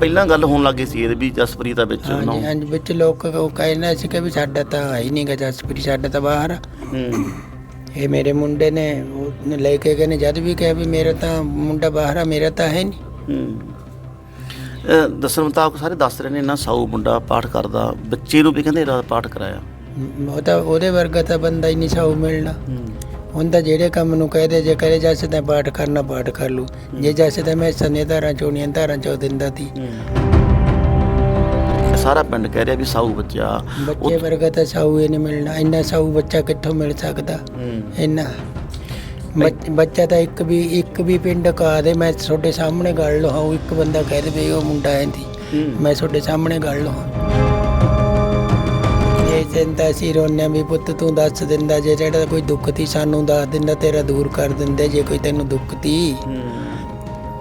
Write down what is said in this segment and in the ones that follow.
ਪਹਿਲਾਂ ਗੱਲ ਹੋਣ ਲੱਗੀ ਸੀ ਇਹਦੇ ਵੀ ਜਸਪ੍ਰੀਤ ਦਾ ਵਿੱਚ ਹਾਂਜੀ ਨਾ। ਹਾਂਜੀ ਵਿੱਚ ਲੋਕ ਉਹ ਕਹਿੰਦੇ ਸੀ ਕਿ ਵੀ ਸਾਡਾ ਤਾਂ ਹੈ ਹੀ ਨਹੀਂਗਾ ਜਸਪ੍ਰੀਤ ਸਾਡਾ ਤਾਂ ਬਾਹਰ ਆ। ਹੂੰ। ਇਹ ਮੇਰੇ ਮੁੰਡੇ ਨੇ ਉਹ ਲੈ ਕੇ ਗਏ ਨੇ ਜਦ ਵੀ ਕਿਹਾ ਵੀ ਮੇਰਾ ਤਾਂ ਮੁੰਡਾ ਬਾਹਰ ਆ ਮੇਰਾ ਤਾਂ ਹੈ ਨਹੀਂ। ਹੂੰ। ਅਹ ਦੱਸਣ ਮੁਤਾਬਕ ਸਾਰੇ ਦੱਸ ਰਹੇ ਨੇ ਨਾ ਸਾਊ ਮੁੰਡਾ ਪਾਠ ਕਰਦਾ ਬੱਚੇ ਨੂੰ ਵੀ ਕਹਿੰਦੇ ਇਹਦਾ ਪਾਠ ਕਰਾਇਆ। ਮ- ਉਹ ਤਾਂ ਉਹਦੇ ਵਰਗਾ ਤਾਂ ਬੰਦਾ ਹੀ ਨਹੀਂ ਸਾਊ ਮਿਲਣਾ। ਹੂੰ। ਹੁੰਦਾ ਜਿਹੜੇ ਕੰਮ ਨੂੰ ਕਹਦੇ ਜੇ ਕਰੇ ਜੱਸ ਤਾਂ ਪਾਠ ਕਰਨਾ ਪਾਠ ਕਰ ਲੂ ਜੇ ਜੱਸ ਤਾਂ ਮੈਂ ਸਨੇ ਧਾਰਾਂ ਚੋਣੀਆਂ ਧਾਰਾਂ ਚੋ ਦਿੰਦਾ ਤੀ। ਸਾਰਾ ਪਿੰਡ ਕਹਿ ਰਿਹਾ ਵੀ ਸਾਊ ਬੱਚਾ। ਬੱਚੇ ਵਰਗਾ ਤਾਂ ਸਾਊ ਹੀ ਨਹੀਂ ਮਿਲਣਾ। ਇੰਨਾ ਸਾਊ ਬੱਚਾ ਕਿੱਥੋਂ ਮਿਲ ਸਕਦਾ? ਇੰਨਾ। ਬੱਚ- ਤਾਂ ਇੱਕ ਵੀ ਇੱਕ ਵੀ ਪਿੰਡ ਕਾ ਦੇ ਮੈਂ ਤੁਹਾਡੇ ਸਾਹਮਣੇ ਗੱਲ ਲਹਾਉ ਇੱਕ ਬੰਦਾ ਕਹਿ ਦੇਵੇ ਉਹ ਮੁੰਡਾ ਹੈ। ਦੀ ਮੈਂ ਤੁਹਾਡੇ ਸਾਹਮਣੇ ਗੱਲ ਲਹਾਉ ਇਹ ਚਿੰਤਾ ਸੀ ਰੋਣਿਆ ਵੀ ਪੁੱਤ ਤੂੰ ਦੱਸ ਦਿੰਦਾ ਜੇ ਜਿਹੜਾ ਕੋਈ ਦੁੱਖ ਤੀ ਸਾਨੂੰ ਦੱਸ ਦਿੰਦਾ ਤੇਰਾ ਦੂਰ ਕਰ ਦਿੰਦੇ ਜੇ ਕੋਈ ਤੈਨੂੰ ਦੁੱਖ ਤੀ। ਹੂੰ।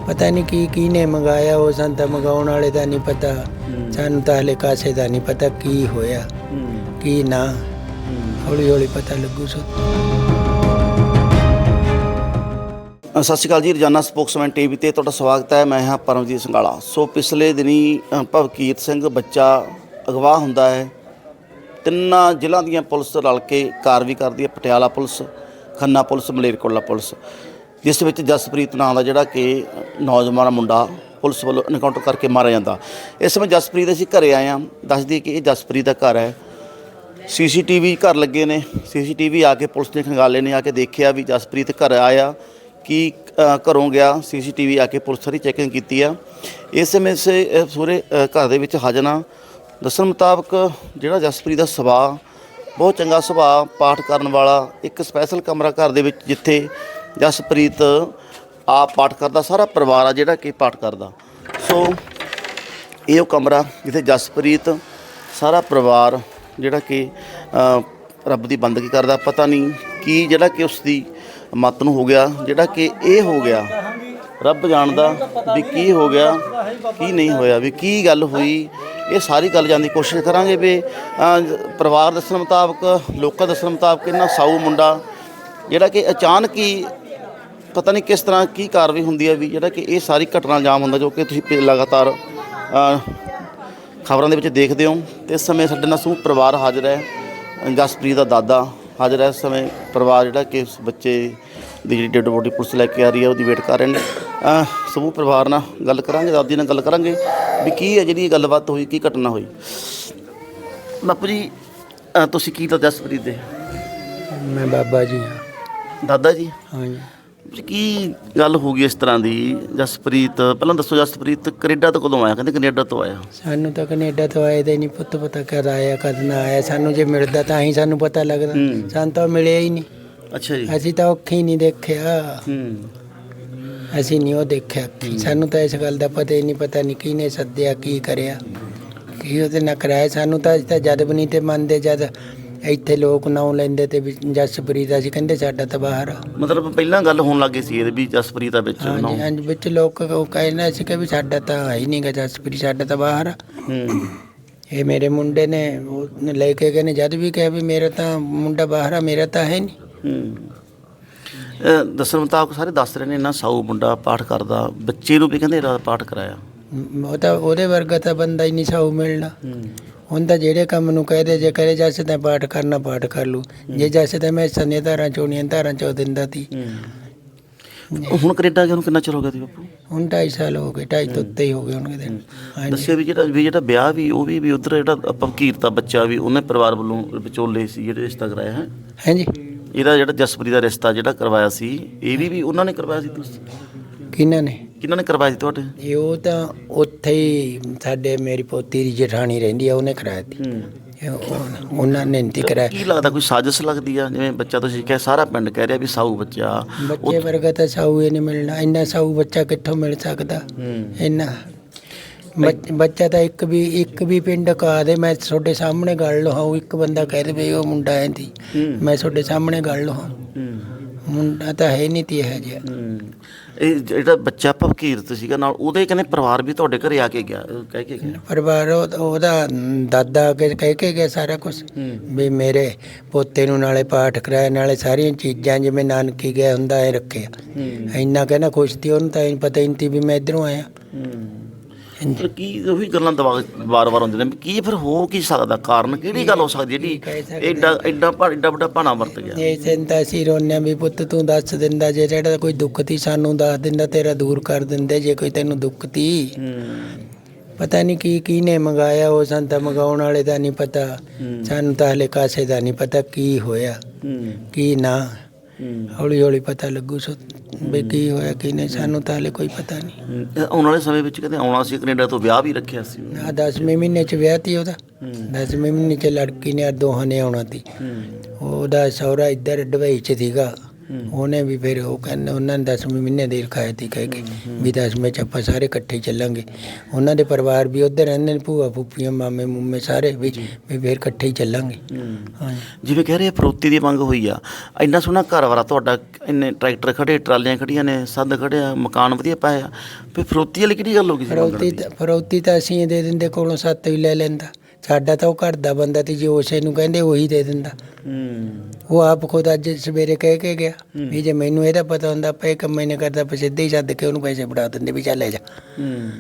ਪਤਾ ਨਹੀਂ ਕੀ ਕੀ ਨੇ ਮੰਗਾਇਆ ਉਹ ਸਾਨੂੰ ਤਾਂ ਮੰਗਾਉਣ ਵਾਲੇ ਦਾ ਨਹੀਂ ਪਤਾ। ਸਾਨੂੰ ਤਾਂ ਹਲੇ ਕਾਸੇ ਦਾ ਨਹੀਂ ਪਤਾ ਕੀ ਹੋਇਆ ਕੀ ਨਾ। ਹੌਲੀ ਹੌਲੀ ਪਤਾ ਲੱਗੂ ਸੋ। ਸਤਿ ਸ਼੍ਰੀ ਅਕਾਲ ਜੀ ਰੋਜ਼ਾਨਾ ਸਪੋਕਸਮੈਨ ਟੀਵੀ ਤੇ ਤੁਹਾਡਾ ਸਵਾਗਤ ਹੈ ਮੈਂ ਹਾਂ ਪਰਮਜੀਤ ਸੰਗਾਲਾ। ਸੋ ਪਿਛਲੇ ਦਿਨੀ ਅ, ਭਵਕੀਰਤ ਸਿੰਘ ਬੱਚਾ ਅਗਵਾ ਹੁੰਦਾ ਹੈ ਤਿੰਨਾਂ ਜ਼ਿਲ੍ਹਿਆਂ ਦੀਆਂ ਪੁਲਿਸ ਰਲ ਕੇ ਕਾਰਵਾਈ ਕਰਦੀ ਹੈ Patiala police Khanna police Malerkotla police. ਜਿਸ ਵਿੱਚ ਜਸਪ੍ਰੀਤ ਨਾਂ ਦਾ ਜਿਹੜਾ ਕਿ ਨੌਜਵਾਨ ਮੁੰਡਾ ਪੁਲਿਸ ਵੱਲੋਂ ਐਨਕਾਊਂਟਰ ਕਰਕੇ ਮਾਰਿਆ ਜਾਂਦਾ। ਇਸ ਸਮੇਂ ਜਸਪ੍ਰੀਤ ਅਸੀਂ ਘਰੇ ਆਏ ਹਾਂ। ਦੱਸਦੀ ਕਿ ਇਹ ਜਸਪ੍ਰੀਤ ਦਾ ਘਰ ਹੈ। ਸੀਸੀਟੀਵੀ ਘਰ ਲੱਗੇ ਨੇ। ਸੀਸੀਟੀਵੀ ਆ ਕੇ ਪੁਲਿਸ ਨੇ ਖੰਗਾਲੇ ਨੇ ਆ ਕੇ ਦੇਖਿਆ ਵੀ ਜਸਪ੍ਰੀਤ ਘਰ ਆਇਆ ਕਿ ਘਰੋਂ ਗਿਆ। ਸੀਸੀਟੀਵੀ ਆ ਕੇ ਪੁਲਿਸ ਸਾਰੀ ਚੈਕਿੰਗ ਕੀਤੀ ਆ। ਇਸ ਸਮੇਂ ਸੇ ਅ, ਸੂਰੇ ਘਰ ਦੇ ਵਿੱਚ ਹਾਜ਼ਨਾ ਦੱਸਣ ਮੁਤਾਬਕ ਜਿਹੜਾ ਜਸਪ੍ਰੀਤ ਦਾ ਸੁਭਾਅ, ਬਹੁਤ ਚੰਗਾ ਸੁਭਾਅ ਪਾਠ ਕਰਨ ਵਾਲਾ, ਇੱਕ ਸਪੈਸ਼ਲ ਕਮਰਾ ਘਰ ਦੇ ਵਿੱਚ ਜਿੱਥੇ ਜਸਪ੍ਰੀਤ ਆਪ ਪਾਠ ਕਰਦਾ, ਸਾਰਾ ਪਰਿਵਾਰ ਆ ਜਿਹੜਾ ਕਿ ਪਾਠ ਕਰਦਾ। ਸੋ ਇਹ ਉਹ ਕਮਰਾ ਜਿੱਥੇ ਜਸਪ੍ਰੀਤ, ਸਾਰਾ ਪਰਿਵਾਰ ਜਿਹੜਾ ਕਿ ਰੱਬ ਦੀ ਬੰਦਗੀ ਕਰਦਾ। ਪਤਾ ਨਹੀਂ ਕੀ ਜਿਹੜਾ ਕਿ ਉਸ ਦੀ ਮੱਤ ਨੂੰ ਹੋ ਗਿਆ, ਜਿਹੜਾ ਕਿ ਇਹ ਹੋ ਗਿਆ। ਰੱਬ ਜਾਣਦਾ ਵੀ ਕੀ ਹੋ ਗਿਆ, ਕੀ ਨਹੀਂ ਹੋਇਆ, ਵੀ ਕੀ ਗੱਲ ਹੋਈ ਇਹ ਸਾਰੀ ਗੱਲ ਜਾਣ ਦੀ ਕੋਸ਼ਿਸ਼ ਕਰਾਂਗੇ ਵੀ ਪਰਿਵਾਰ ਦੱਸਣ ਮੁਤਾਬਕ, ਲੋਕਾਂ ਦੱਸਣ ਮੁਤਾਬਕ ਇਹਨਾਂ ਸਾਊ ਮੁੰਡਾ, ਜਿਹੜਾ ਕਿ ਅਚਾਨਕ ਹੀ ਪਤਾ ਨਹੀਂ ਕਿਸ ਤਰ੍ਹਾਂ ਕੀ ਕਾਰਵਾਈ ਹੁੰਦੀ ਹੈ ਵੀ ਜਿਹੜਾ ਕਿ ਇਹ ਸਾਰੀ ਘਟਨਾ ਜਾਮ ਹੁੰਦਾ ਜੋ ਕਿ ਤੁਸੀਂ ਪੇ- ਲਗਾਤਾਰ ਖਬਰਾਂ ਦੇ ਵਿੱਚ ਦੇਖਦੇ ਹੋ। ਤੇ ਇਸ ਸਮੇਂ ਸਾਡੇ ਨਾਲ ਸਮੂਹ ਪਰਿਵਾਰ ਹਾਜ਼ਰ ਹੈ। ਜਸਪ੍ਰੀਤ ਦਾ ਦਾਦਾ ਹਾਜ਼ਰ ਹੈ ਇਸ ਸਮੇਂ। ਪਰਿਵਾਰ ਜਿਹੜਾ ਕਿ ਉਸ ਬੱਚੇ ਦੀ ਜਿਹੜੀ ਡੈਡ ਬੋਡੀ ਪੁਲਿਸ ਲੈ ਕੇ ਆ ਰਹੀ ਹੈ, ਉਹਦੀ ਵੇਟ ਕਰ ਰਹੇ ਨੇ। ਸਮੂਹ ਪਰਿਵਾਰ ਨਾਲ ਗੱਲ ਕਰਾਂਗੇ ਦਾਦੀ ਨਾਲ ਗੱਲ ਕਰਾਂਗੇ ਵੀ ਕੀ ਹੈ ਜਿਹੜੀ ਗੱਲਬਾਤ ਹੋਈ ਕੀ ਘਟਨਾ ਹੋਈ। ਬਾਪੂ ਜੀ ਤੁਸੀਂ ਕੀ ਤਾਂ ਜਸਪ੍ਰੀਤ ਦੇ? ਮੈਂ ਬਾਬਾ ਜੀ ਹਾਂ। ਦਾਦਾ ਜੀ? ਹਾਂਜੀ। ਵੀ ਕੀ ਗੱਲ ਹੋ ਗਈ ਇਸ ਤਰ੍ਹਾਂ ਦੀ? ਜਸਪ੍ਰੀਤ ਪਹਿਲਾਂ ਦੱਸੋ ਜਸਪ੍ਰੀਤ ਕੈਨੇਡਾ ਤੋਂ ਕਦੋਂ ਆਇਆ? ਕਹਿੰਦੇ ਕੈਨੇਡਾ ਤੋਂ ਆਇਆ। ਸਾਨੂੰ ਤਾਂ ਕੈਨੇਡਾ ਤੋਂ ਆਏ ਦੇ ਨਹੀਂ ਪੁੱਤ ਪਤਾ ਕਦ ਆਇਆ ਕਦ ਨਾ ਆਇਆ। ਸਾਨੂੰ ਜੇ ਮਿਲਦਾ ਤਾਂ ਹੀ ਸਾਨੂੰ ਪਤਾ ਲੱਗਦਾ। ਹੂੰ। ਸਾਨੂੰ ਤਾਂ ਮਿਲਿਆ ਹੀ ਨਹੀਂ। ਅੱਛਾ ਜੀ। ਅਸੀਂ ਤਾਂ ਔਖੀ ਨਹੀਂ ਦੇਖਿਆ। ਹੂੰ। ਅਸੀਂ ਨਹੀਂ ਉਹ ਦੇਖਿਆ। ਸਾਨੂੰ ਤਾਂ ਇਸ ਗੱਲ ਦਾ ਪਤਾ ਹੀ ਨਹੀਂ ਪਤਾ ਨਹੀਂ ਕਿਹਨੇ ਸੱਦਿਆ ਕੀ ਕਰਿਆ। ਕੀ ਉਹਦੇ ਨਾਲ ਕਰਾਇਆ? ਸਾਨੂੰ ਤਾਂ ਅਸੀਂ ਤਾਂ ਜਦ ਵੀ ਨਹੀਂ ਤੇ ਮੰਨਦੇ ਜਦ ਇੱਥੇ ਲੋਕ ਨਾਂ ਲੈਂਦੇ ਤੇ ਵੀ ਜਸਪ੍ਰੀਤ ਅਸੀਂ ਕਹਿੰਦੇ ਸਾਡਾ ਤਾਂ ਬਾਹਰ ਆ। ਮਤਲਬ ਪਹਿਲਾਂ ਗੱਲ ਹੋਣ ਲੱਗੀ ਸੀ ਇਹਦੇ ਵੀ ਜਸਪ੍ਰੀਤ ਦਾ ਵਿੱਚ ਨਾ। ਹਾਂਜੀ ਹਾਂਜੀ ਵਿੱਚ ਲੋਕ ਉਹ ਕਹਿੰਦੇ ਸੀ ਕਿ ਵੀ ਸਾਡਾ ਤਾਂ ਹੈ ਹੀ ਨਹੀਂਗਾ ਜਸਪ੍ਰੀਤ ਸਾਡਾ ਤਾਂ ਬਾਹਰ ਆ। ਹੂੰ। ਇਹ ਮੇਰੇ ਮੁੰਡੇ ਨੇ ਉਹ ਲੈ ਕੇ ਗਏ ਨੇ ਜਦ ਵੀ ਕਿਹਾ ਵੀ ਮੇਰਾ ਤਾਂ ਮੁੰਡਾ ਬਾਹਰ ਆ ਮੇਰਾ ਤਾਂ ਹੈ ਨਹੀਂ। ਹੂੰ। ਦੱਸਣ ਮੁਤਾਬਕ ਸਾਰੇ ਦੱਸ ਰਹੇ ਨੇ ਨਾ ਸਾਊ ਮੁੰਡਾ ਪਾਠ ਕਰਦਾ ਬੱਚੇ ਨੂੰ ਵੀ ਕਹਿੰਦੇ ਇਹਦਾ ਪਾਠ ਕਰਾਇਆ। ਮ- ਉਹ ਤਾਂ ਉਹਦੇ ਵਰਗਾ ਤਾਂ ਬੰਦਾ ਹੀ ਨਹੀਂ ਸਾਊ ਮਿਲਣਾ। ਹੂੰ। ਹੁੰਦਾ ਜਿਹੜੇ ਕੰਮ ਨੂੰ ਕਹਦੇ ਜੇ ਕਰੇ ਜੱਸ ਤਾਂ ਪਾਠ ਕਰਨਾ ਪਾਠ ਕਰ ਲੂ ਜੇ ਜੱਸ ਤਾਂ ਮੈਂ ਸਨੇ ਧਾਰਾਂ ਚੋਣੀਆਂ ਧਾਰਾਂ ਚੋ ਦਿੰਦਾ ਤੀ। ਹੁਣ ਕੈਨੇਡਾ ਗਿਆ ਨੂੰ ਕਿੰਨਾ ਚਿਰ ਹੋ ਗਿਆ ਸੀ ਬਾਪੂ? ਹੁਣ 2.5 ਸਾਲ ਹੋ ਗਏ 2.5 ਤੋਂ ਉੱਤੇ ਹੀ ਹੋ ਗਏ ਹੋਣਗੇ ਦਿਨ ਹਾਂਜੀ। ਦੱਸਿਆ ਵੀ ਜਿਹੜਾ ਵੀ ਜਿਹੜਾ ਵਿਆਹ ਵੀ ਉਹ ਵੀ ਵੀ ਉਧਰ ਜਿਹੜਾ ਭਵਕੀਰਤ ਦਾ ਬੱਚਾ ਵੀ ਉਹਨੇ ਪਰਿਵਾਰ ਵੱਲੋਂ ਵਿਚੋਲੇ ਸੀ ਜਿਹੜੇ ਰਿਸ਼ਤਾ ਕਰਾਇਆ ਹੈ? ਹਾਂਜੀ। ਇਹਦਾ ਜਿਹੜਾ ਜਸਪ੍ਰੀਤ ਦਾ ਰਿਸ਼ਤਾ ਜਿਹੜਾ ਕਰਵਾਇਆ ਸੀ ਇਹ ਵੀ ਵੀ ਉਹਨਾਂ ਨੇ ਕਰਵਾਇਆ ਸੀ ਤੁਸੀਂ? ਕਿਹਨਾਂ ਨੇ? ਕਿਹਨਾਂ ਨੇ ਕਰਵਾਇਆ ਸੀ ਤੁਹਾਡੇ? ਇਹ ਉਹ ਤਾਂ ਉੱਥੇ ਹੀ ਸਾਡੇ ਮੇਰੀ ਪੋਤੀ ਦੀ ਜਠਾਣੀ ਰਹਿੰਦੀ ਆ ਉਹਨੇ ਕਰਾਇਆ ਇਹ ਉਹ- ਉਹਨਾਂ ਨੇ ਨਹੀਂ ਕਰਾਇਆ। ਕੀ ਲੱਗਦਾ ਕੋਈ ਸਾਜ਼ਿਸ਼ ਲੱਗਦੀ ਆ? ਜਿਵੇਂ ਬੱਚਾ ਤੁਸੀਂ ਕਿਹਾ ਸਾਰਾ ਪਿੰਡ ਕਹਿ ਰਿਹਾ ਵੀ ਸਾਊ ਬੱਚਾ। ਬੱਚੇ ਵਰਗਾ ਤਾਂ ਸਾਊ ਹੀ ਨਹੀਂ ਮਿਲਣਾ। ਇੰਨਾ ਸਾਊ ਬੱਚਾ ਕਿੱਥੋਂ ਮਿਲ ਸਕਦਾ? ਇੰਨਾ ਬੱਚ- ਬੱਚਾ ਤਾਂ ਇੱਕ ਵੀ ਇੱਕ ਵੀ ਪਿੰਡ ਕਾ ਦੇ ਮੈਂ ਤੁਹਾਡੇ ਸਾਹਮਣੇ ਗੱਲ ਲਹਾਉ ਇੱਕ ਬੰਦਾ ਕਹਿ ਦੇਵੇ ਉਹ ਮੁੰਡਾ ਹੈ ਦੀ ਹੂੰ। ਮੈਂ ਤੁਹਾਡੇ ਸਾਹਮਣੇ ਗੱਲ ਲਹਾਉ ਮੁੰਡਾ ਤਾਂ ਹੈ ਨਹੀਂ ਤੀ ਇਹ ਜਿਹਾ। ਹੂੰ। ਇਹ ਜਿਹੜਾ ਬੱਚਾ ਭਵਕੀਰਤ ਸੀਗਾ ਨਾਲ ਉਹਦੇ ਕਹਿੰਦੇ ਪਰਿਵਾਰ ਵੀ ਤੁਹਾਡੇ ਘਰੇ ਆ ਕੇ ਗਿਆ ਕਹਿ ਕੇ ਗਿਆ। ਪਰਿਵਾਰ ਉਹ- ਉਹਦਾ ਦਾਦਾ ਅੱਗੇ ਕਹਿ ਕੇ ਗਿਆ ਸਾਰਾ ਕੁਝ ਹੂੰ। ਵੀ ਮੇਰੇ ਪੋਤੇ ਨੂੰ ਨਾਲੇ ਪਾਠ ਕਰਾਇਆ ਨਾਲੇ ਸਾਰੀਆਂ ਚੀਜ਼ਾਂ ਜਿਵੇਂ ਨਾਨਕੀ ਗਿਆ ਹੁੰਦਾ ਇਹ ਰੱਖਿਆ। ਹੂੰ। ਇੰਨਾ ਕਹਿੰਦਾ ਖੁਸ਼ ਤੀ ਉਹਨੂੰ ਤਾਂ ਇਹ ਪਤਾ ਹੀ ਨਹੀਂ ਤੀ ਵੀ ਮੈਂ ਇਧਰੋਂ ਆਇਆ। ਹੂੰ। ਪਰ ਕੀ ਉਹੀ ਗੱਲਾਂ ਵਾਰ-ਵਾਰ ਹੁੰਦੀਆਂ ਨੇ ਕੀ ਫਿਰ ਹੋ ਕੀ ਸਕਦਾ ਕਾਰਨ ਕਿਹੜੀ ਗੱਲ ਹੋ ਸਕਦੀ ਜਿਹੜੀ ਐਡਾ ਐਡਾ ਐਡਾ ਵੱਡਾ ਭਾਣਾ ਵਰਤ ਗਿਆ। ਇਹ ਚਿੰਤਾ ਸੀ ਰੋਣਿਆ ਵੀ ਪੁੱਤ ਤੂੰ ਦੱਸ ਦਿੰਦਾ ਜੇ ਜਿਹੜਾ ਕੋਈ ਦੁੱਖ ਤੀ ਸਾਨੂੰ ਦੱਸ ਦਿੰਦਾ ਤੇਰਾ ਦੂਰ ਕਰ ਦਿੰਦੇ ਜੇ ਕੋਈ ਤੈਨੂੰ ਦੁੱਖ ਤੀ। ਪਤਾ ਨਹੀਂ ਕੀ ਕੀ ਨੇ ਮੰਗਾਇਆ ਉਹ ਸਾਨੂੰ ਤਾਂ ਮੰਗਾਉਣ ਵਾਲੇ ਦਾ ਨਹੀਂ ਪਤਾ ਸਾਨੂੰ ਤਾਂ ਹਲੇ ਕਾਸੇ ਦਾ ਨਹੀਂ ਪਤਾ ਕੀ ਹੋਇਆ ਕੀ ਨਾ। ਹੌਲੀ ਹੌਲੀ ਪਤਾ ਲੱਗੂ ਸੋ ਵੀ ਕੀ ਹੋਇਆ ਕੀ ਨਹੀਂ ਸਾਨੂੰ ਤਾਂ ਹਲੇ ਕੋਈ ਪਤਾ ਨਹੀਂ। ਆਉਣ ਵਾਲੇ ਸਮੇਂ ਵਿੱਚ ਕਹਿੰਦੇ ਆਉਣਾ ਸੀ ਕੈਨੇਡਾ ਤੋਂ ਵਿਆਹ ਵੀ ਰੱਖਿਆ ਸੀ। ਆ 10ਵੇਂ ਮਹੀਨੇ ਚ ਵਿਆਹ ਤੀ ਉਹਦਾ। ਹੂੰ। 10ਵੇਂ ਮਹੀਨੇ ਚ ਲੜਕੀ ਨੇ ਦੋਹਾਂ ਨੇ ਆਉਣਾ ਤੀ। ਹੂੰ। ਉਹਦਾ ਸਹੁਰਾ ਇੱਧਰ ਡਬਈ ਚ ਸੀਗਾ। ਉਹਨੇ ਵੀ ਫਿਰ ਉਹ ਕਹਿੰਦੇ ਉਹਨਾਂ ਨੇ 10ਵੇਂ ਮਹੀਨੇ ਦੇ ਰਖਾਇਆ ਤੀ ਕਹਿ ਕੇ ਵੀ 10ਵੇਂ ਚ ਆਪਾਂ ਸਾਰੇ ਇਕੱਠੇ ਚੱਲਾਂਗੇ। ਉਹਨਾਂ ਦੇ ਪਰਿਵਾਰ ਵੀ ਉੱਧਰ ਰਹਿੰਦੇ ਨੇ ਭੂਆ ਫੁੱਫੀਆਂ ਮਾਮੇ ਮੁੰਮੇ ਸਾਰੇ ਵੀ ਵੀ ਫਿਰ ਇਕੱਠੇ ਹੀ ਚੱਲਾਂਗੇ। ਜਿਵੇਂ ਕਹਿ ਰਹੇ ਫਰੋਤੀ ਦੀ ਮੰਗ ਹੋਈ ਆ। ਇੰਨਾ ਸੋਹਣਾ ਘਰ ਵਾਰਾ ਤੁਹਾਡਾ ਇੰਨੇ ਟਰੈਕਟਰ ਖੜੇ ਟਰਾਲੀਆਂ ਖੜੀਆਂ ਨੇ ਸੰਦ ਖੜੇ ਆ ਮਕਾਨ ਵਧੀਆ ਪਏ ਆ ਫਿਰ ਫਰੋਤੀ ਵਾਲੀ ਕਿਹੜੀ ਗੱਲ ਹੋ ਗਈ ਫਰੌਤੀ ਫਰੌਤੀ ਤਾਂ ਅਸੀਂ ਦੇ ਦਿੰਦੇ ਕੋਲੋਂ ਸੱਤ ਵੀ ਲੈ ਲੈਂਦਾ। ਸਾਡਾ ਤਾਂ ਉਹ ਘਰ ਦਾ ਬੰਦਾ ਤੇ ਜੇ ਉਸੇ ਨੂੰ ਕਹਿੰਦੇ ਉਹੀ ਦੇ ਦਿੰਦਾ। ਹੂੰ। ਉਹ ਆਪ ਖੁਦ ਅੱਜ ਸਵੇਰੇ ਕਹਿ ਕੇ ਗਿਆ ਵੀ ਜੇ ਮੈਨੂੰ ਇਹਦਾ ਪਤਾ ਹੁੰਦਾ ਪਏ ਕੰਮ ਇਹਨੇ ਕਰਦਾ ਪਏ ਸਿੱਧੇ ਹੀ ਸੱਦ ਕੇ ਉਹਨੂੰ ਪੈਸੇ ਫੜਾ ਦਿੰਦੇ ਵੀ ਚੱਲ ਲੈ ਜਾ। ਹੂੰ।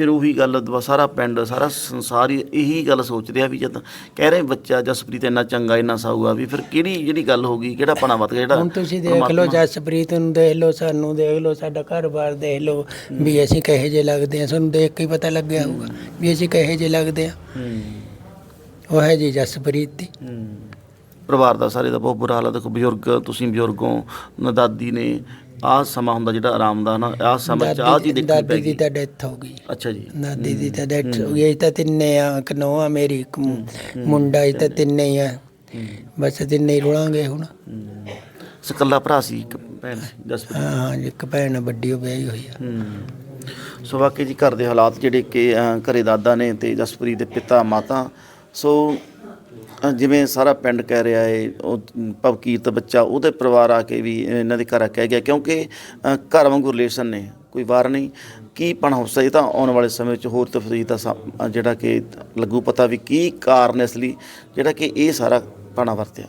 ਫਿਰ ਉਹੀ ਗੱਲ ਸਾਰਾ ਪਿੰਡ ਸਾਰਾ ਸੰਸਾਰ ਹੀ ਇਹੀ ਗੱਲ ਸੋਚ ਰਿਹਾ ਵੀ ਜਦ ਕਹਿ ਰਹੇ ਬੱਚਾ ਜਸਪ੍ਰੀਤ ਇੰਨਾ ਚੰਗਾ ਇੰਨਾ ਸਾਊਗਾ ਵੀ ਫਿਰ ਕਿਹੜੀ ਜਿਹੜੀ ਗੱਲ ਹੋ ਗਈ ਕਿਹੜਾ ਪਣਾ ਵੱਧ ਗਿਆ ਜਿਹੜਾ ਹੁਣ ਤੁਸੀਂ ਦੇਖ ਲਓ ਜਸਪ੍ਰੀਤ ਨੂੰ ਦੇਖ ਲਓ ਸਾਨੂੰ ਦੇਖ ਲਓ ਸਾਡਾ ਘਰ-ਬਾਰ ਦੇਖ ਲਓ ਵੀ ਅਸੀਂ ਕਹੇ ਜੇ ਲੱਗਦੇ ਆ ਸਾਨੂੰ ਦੇਖ ਕੇ ਹੀ ਪਤਾ ਲੱਗਿਆ ਹੋਊਗਾ ਵੀ ਅਸੀਂ ਕਹੇ ਜੇ ਲੱਗਦੇ ਆ ਹੂੰ। ਉਹ ਹੈ ਜੀ ਜਸਪ੍ਰੀਤ ਦੀ। ਹੂੰ। ਪਰਿਵਾਰ ਦਾ ਸਾਰੇ ਦਾ ਬਹੁਤ ਬੁਰਾ ਹਾਲ ਹੈ ਦੇਖੋ ਬਜ਼ੁਰਗ ਤੁਸੀਂ ਬਜ਼ੁਰਗੋਂ ਨਾ ਦਾਦੀ ਨੇ ਆਹ ਸਮਾਂ ਹੁੰਦਾ ਜਿਹੜਾ ਆਰਾਮ ਦਾ ਨਾ ਆਹ ਸਮਾਂ ਚ ਆਹ ਚੀਜ਼ ਦੇਖਣੀ ਦਾਦੀ ਦੀ ਤਾਂ ਡੈਥ ਹੋ ਗਈ। ਅੱਛਾ ਜੀ। ਦਾਦੀ ਦੀ ਤਾਂ ਡੈਥ ਹੋ ਗਈ ਅਸੀਂ ਤਾਂ ਤਿੰਨੇ ਆ ਇੱਕ ਨੋਆ ਮੇਰੀ ਇੱਕ ਮੁ- ਮੁੰਡਾ ਅਸੀਂ ਤਾਂ ਤਿੰਨੇ ਹੀ ਆ। ਬਸ ਤਿੰਨੇ ਹੀ ਰੁਲਾਂਗੇ ਹੁਣ। ਸਕੱਲਾ ਭਰਾ ਸੀ ਇੱਕ ਭੈਣ ਸੀ ਜਸਪ੍ਰੀਤ ਹਾਂ ਹਾਂ ਇੱਕ ਭੈਣ ਆ, ਵੱਡੀ ਉਹ ਵਿਆਹੀ ਹੋਈ ਆ। ਸੋ ਵਾਕਈ ਜੀ ਘਰ ਦੇ ਹਾਲਾਤ ਜਿਹੜੇ ਕਿ ਘਰੇ ਦਾਦਾ ਨੇ ਤੇ ਜਸਪ੍ਰੀਤ ਦੇ ਪਿਤਾ ਮਾਤਾ ਸੋ ਜਿਵੇਂ ਸਾਰਾ ਪਿੰਡ ਕਹਿ ਰਿਹਾ ਏ, ਉਹ ਭਵਕੀਰਤ ਬੱਚਾ, ਉਹਦੇ ਪਰਿਵਾਰ ਆ ਕੇ ਵੀ ਇਹਨਾਂ ਦੇ ਘਰ ਆ ਕਹਿ ਗਿਆ, ਕਿਉਂਕਿ ਘਰ ਵਾਂਗੂ ਰਿਲੇਸ਼ਨ ਨੇ, ਕੋਈ ਵਾਰ ਨਹੀਂ। ਕੀ ਪਣ ਹੋ ਸਕਦਾ, ਇਹ ਤਾਂ ਆਉਣ ਵਾਲੇ ਸਮੇਂ ਵਿੱਚ ਹੋਰ ਤਫਸੀਲ ਦਾ ਸਾ- ਜਿਹੜਾ ਕਿ ਲੱਗੂ ਪਤਾ ਵੀ ਕੀ ਕਾਰਨ ਇਸ ਲਈ, ਜਿਹੜਾ ਕਿ ਇਹ ਸਾਰਾ ਪਾਣਾ ਵਰਤਿਆ।